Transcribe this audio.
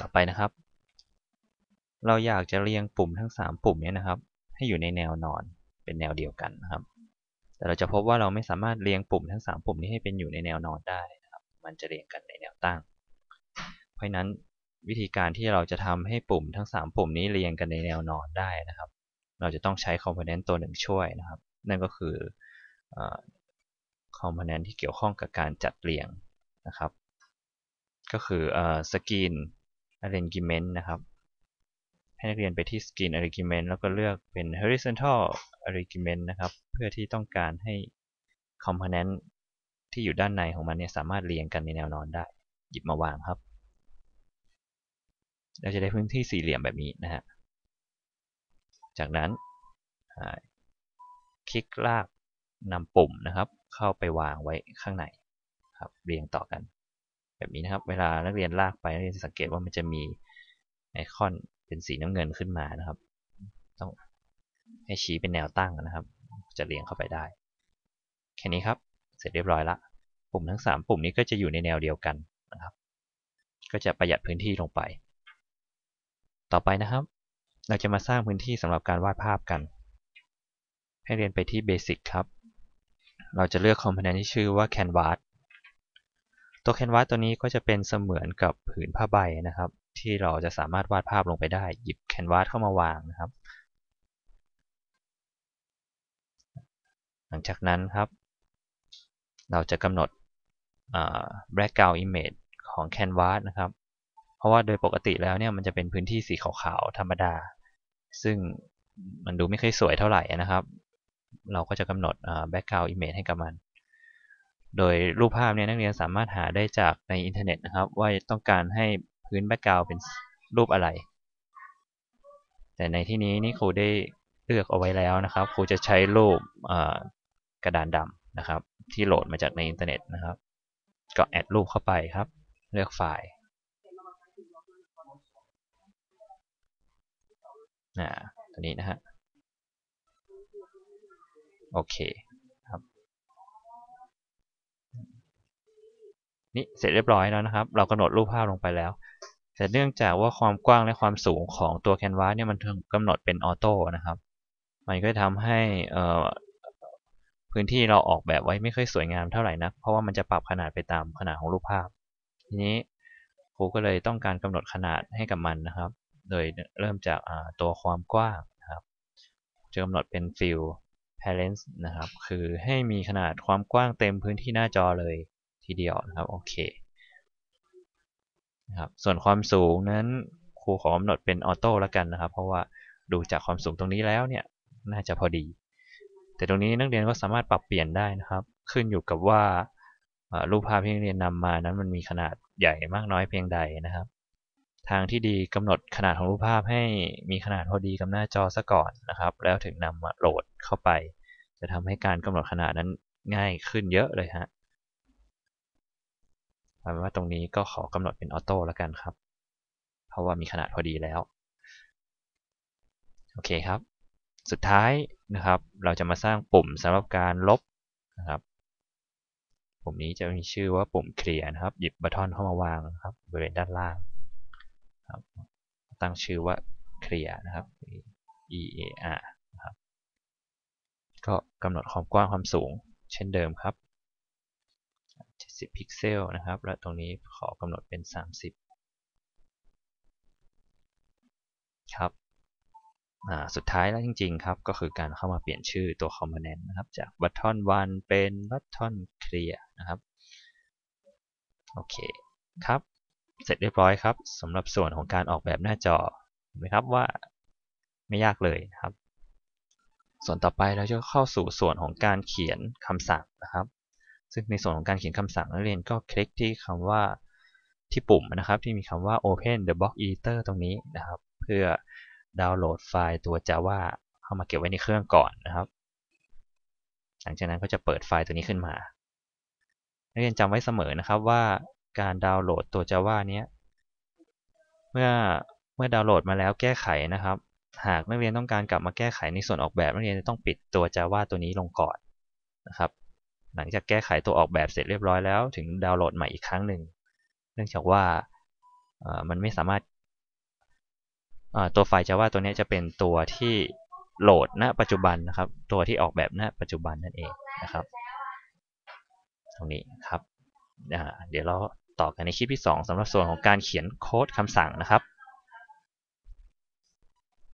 ต่อไปนะครับ เราอยากจะเรียงปุ่มทั้ง 3 ปุ่มนี้นะครับ ให้อยู่ในแนวนอนเป็นแนวเดียวกันนะครับ แต่เราจะพบว่าเราไม่สามารถเรียงปุ่มทั้ง 3 ปุ่มนี้ให้เป็นอยู่ในแนวนอนได้นะครับ มันจะเรียงกันในแนวตั้ง เพราะนั้นวิธีการที่เราจะทำให้ปุ่มทั้ง 3 ปุ่มนี้เรียงกันในแนวนอนได้นะครับ เราจะต้องใช้คอมโพเนนต์ตัวหนึ่งช่วยนะครับ นั่นก็คือคอมโพเนนต์ที่เกี่ยวข้องกับการจัดเรียงนะครับ ก็คือสกรีน arrangement นะครับ ให้นักเรียนไปที่ Screen Arrangement แล้วก็เลือกเป็น Horizontal Arrangement นะครับ เพื่อที่ต้องการให้ Component ที่อยู่ด้านในของมันเนี่ยสามารถเรียงกันในแนวนอนได้ หยิบมาวางครับ เราจะได้พื้นที่สี่เหลี่ยมแบบนี้นะฮะ จากนั้นคลิกลากนำปุ่มนะครับ เข้าไปวางไว้ข้างในครับ เรียงต่อกัน แบบนี้นะครับ เวลานักเรียนลากไปนักเรียนจะสังเกตว่ามันจะมีไอคอนเป็นสีน้ำเงินขึ้นมานะครับ ต้องให้ชี้เป็นแนวตั้งนะครับ จะเรียงเข้าไปได้ แค่นี้ครับ เสร็จเรียบร้อยละ ปุ่มทั้ง 3 ปุ่มนี้ก็จะอยู่ในแนวเดียวกันนะครับ ก็จะประหยัดพื้นที่ลงไป ต่อไปนะครับ เราจะมาสร้างพื้นที่สำหรับการวาดภาพกัน ให้เรียนไปที่ Basic ครับ เราจะเลือกคอมโพเนนต์ที่ชื่อว่า Canvas ตัว Canvas ตัวนี้ก็จะเป็นเสมือนกับผืนผ้าใบนะครับ ที่เราจะสามารถวาดภาพลงไปได้ หยิบ Canvas เข้ามาวางนะครับ หลังจากนั้นครับ เราจะกำหนด background image ของ Canvas นะครับ เพราะว่าโดยปกติแล้วเนี่ยมันจะเป็นพื้นที่สีขาวๆธรรมดา ซึ่งมันดูไม่ค่อยสวยเท่าไหร่นะครับ เราก็จะกำหนด background image ให้กับมัน โดยรูปภาพเนี่ยนักเรียนสามารถหาได้จากในอินเทอร์เน็ตนะครับ ว่าต้องการให้พื้นแบ็กกราวเป็นรูปอะไร แต่ในที่นี้นี่ครูได้เลือกเอาไว้แล้วนะครับ ครูจะใช้รูปกระดานดำนะครับ ที่โหลดมาจากในอินเทอร์เน็ตนะครับ ก็แอดรูปเข้าไปครับ เลือกไฟล์นะตัวนี้นะฮะโอเคครับ นี่เสร็จเรียบร้อยแล้วนะครับ เรากำหนดรูปภาพลงไปแล้ว แต่เนื่องจากว่าความกว้างและความสูงของตัวแคนวาสเนี่ยมันกำหนดเป็นออโต้นะครับ มันก็ทำให้พื้นที่เราออกแบบไว้ไม่ค่อยสวยงามเท่าไหร่นัก เพราะว่ามันจะปรับขนาดไปตามขนาดของรูปภาพ ทีนี้ครูก็เลยต้องการกำหนดขนาดให้กับมันนะครับ โดยเริ่มจากตัวความกว้างนะครับ จะกำหนดเป็น fill parents นะครับ คือให้มีขนาดความกว้างเต็มพื้นที่หน้าจอเลย ทีเดียวนะครับโอเคนะครับส่วนความสูงนั้นครูขอกำหนดเป็นออโต้แล้วกันนะครับ เพราะว่าดูจากความสูงตรงนี้แล้วเนี่ยน่าจะพอดี แต่ตรงนี้นักเรียนก็สามารถปรับเปลี่ยนได้นะครับ ขึ้นอยู่กับว่ารูปภาพที่นักเรียนนำมานั้นมันมีขนาดใหญ่มากน้อยเพียงใดนะครับ ทางที่ดีกำหนดขนาดของรูปภาพให้มีขนาดพอดีกับหน้าจอซะก่อนนะครับ แล้วถึงนำมาโหลดเข้าไป จะทำให้การกำหนดขนาดนั้นง่ายขึ้นเยอะเลยฮะ แปลว่าตรงนี้ก็ขอกำหนดเป็นออโต้แล้วกันครับ เพราะว่ามีขนาดพอดีแล้ว โอเคครับ สุดท้ายนะครับ เราจะมาสร้างปุ่มสำหรับการลบนะครับปุ่มนี้จะมีชื่อว่าปุ่มเคลียร์นะครับ หยิบบัตทอนเข้ามาวางครับบริเวณด้านล่างครับตั้งชื่อว่าเคลียร์นะครับ E A R นะครับก็กำหนดความกว้างความสูงเช่นเดิมครับ 70พิกเซลนะครับ และตรงนี้ขอกำหนดเป็น 30 ครับสุดท้ายแล้วจริง ๆ ครับ ก็คือการเข้ามาเปลี่ยนชื่อตัว component นะครับ จาก button 1เป็น button clear นะครับ โอเคครับ เสร็จเรียบร้อยครับสำหรับส่วนของการออกแบบหน้าจอเห็นไหมครับว่าไม่ยากเลยครับ ส่วนต่อไปเราจะเข้าสู่ส่วนของการเขียนคำสั่งนะครับ ซึ่งในส่วนของการเขียนคำสั่งนักเรียนก็คลิกที่คำว่าที่ปุ่มนะครับ ที่มีคำว่า Open the Box Editor ตรงนี้นะครับ เพื่อดาวน์โหลดไฟล์ตัว Java เข้ามาเก็บไว้ในเครื่องก่อนนะครับ หลังจากนั้นก็จะเปิดไฟล์ตัวนี้ขึ้นมานักเรียนจำไว้เสมอนะครับว่าการดาวน์โหลดตัว Java เนี้ยเมื่อเมื่อดาวน์โหลดมาแล้วแก้ไขนะครับ หากนักเรียนต้องการกลับมาแก้ไขในส่วนออกแบบนักเรียนจะต้องปิดตัว Java ตัวนี้ลงก่อนนะครับ หลังจากแก้ไขตัวออกแบบเสร็จเรียบร้อยแล้วถึงดาวน์โหลดใหม่อีกครั้งหนึ่ง เนื่องจากว่ามันไม่สามารถตัวไฟล์ Java ตัวนี้จะเป็นตัวที่โหลดณ ปัจจุบันนะครับ ตัวที่ออกแบบณ ปัจจุบันนั่นเองนะครับ ตรงนี้ครับ เดี๋ยวเราต่อกันในคลิปที่ 2สำหรับส่วนของการเขียนโค้ดคำสั่งนะครับ